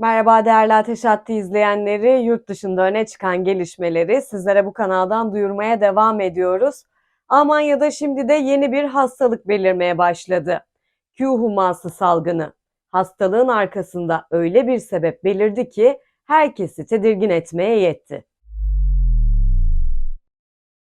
Merhaba değerli Ateş Hattı izleyenleri. Yurt dışında öne çıkan gelişmeleri sizlere bu kanaldan duyurmaya devam ediyoruz. Almanya'da şimdi de yeni bir hastalık belirmeye başladı. Q huması salgını. Hastalığın arkasında öyle bir sebep belirdi ki herkesi tedirgin etmeye yetti.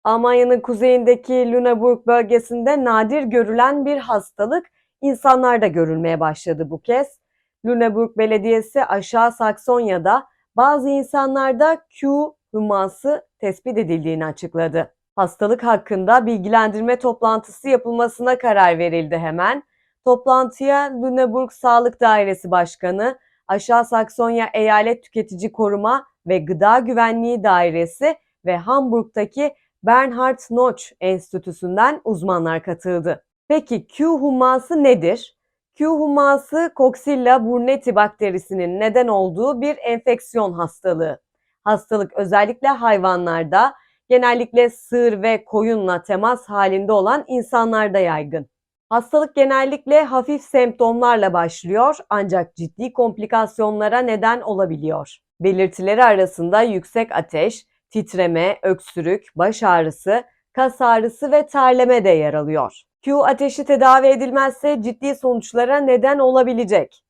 Almanya'nın kuzeyindeki Lüneburg bölgesinde nadir görülen bir hastalık insanlarda görülmeye başladı bu kez. Lüneburg Belediyesi Aşağı Saksonya'da bazı insanlarda Q huması tespit edildiğini açıkladı. Hastalık hakkında bilgilendirme toplantısı yapılmasına karar verildi hemen. Toplantıya Lüneburg Sağlık Dairesi Başkanı, Aşağı Saksonya Eyalet Tüketici Koruma ve Gıda Güvenliği Dairesi ve Hamburg'daki Bernhard Noch Enstitüsü'nden uzmanlar katıldı. Peki Q huması nedir? Q huması Coxilla burnetii bakterisinin neden olduğu bir enfeksiyon hastalığı. Hastalık özellikle hayvanlarda, genellikle sığır ve koyunla temas halinde olan insanlarda yaygın. Hastalık genellikle hafif semptomlarla başlıyor ancak ciddi komplikasyonlara neden olabiliyor. Belirtileri arasında yüksek ateş, titreme, öksürük, baş ağrısı, kas ağrısı ve terleme de yer alıyor. Q ateşi tedavi edilmezse ciddi sonuçlara neden olabilecek.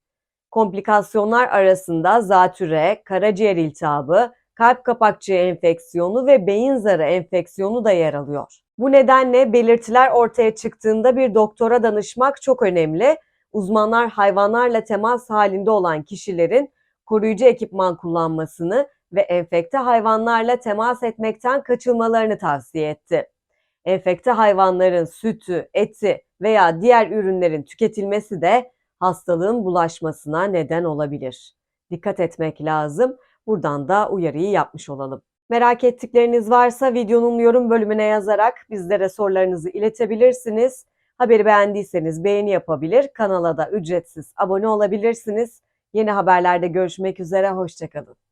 Komplikasyonlar arasında zatüre, karaciğer iltihabı, kalp kapakçığı enfeksiyonu ve beyin zarı enfeksiyonu da yer alıyor. Bu nedenle belirtiler ortaya çıktığında bir doktora danışmak çok önemli. Uzmanlar hayvanlarla temas halinde olan kişilerin koruyucu ekipman kullanmasını ve enfekte hayvanlarla temas etmekten kaçınmalarını tavsiye etti. Enfekte hayvanların sütü, eti veya diğer ürünlerin tüketilmesi de hastalığın bulaşmasına neden olabilir. Dikkat etmek lazım. Buradan da uyarıyı yapmış olalım. Merak ettikleriniz varsa videonun yorum bölümüne yazarak bizlere sorularınızı iletebilirsiniz. Haberi beğendiyseniz beğeni yapabilir, kanala da ücretsiz abone olabilirsiniz. Yeni haberlerde görüşmek üzere, hoşçakalın.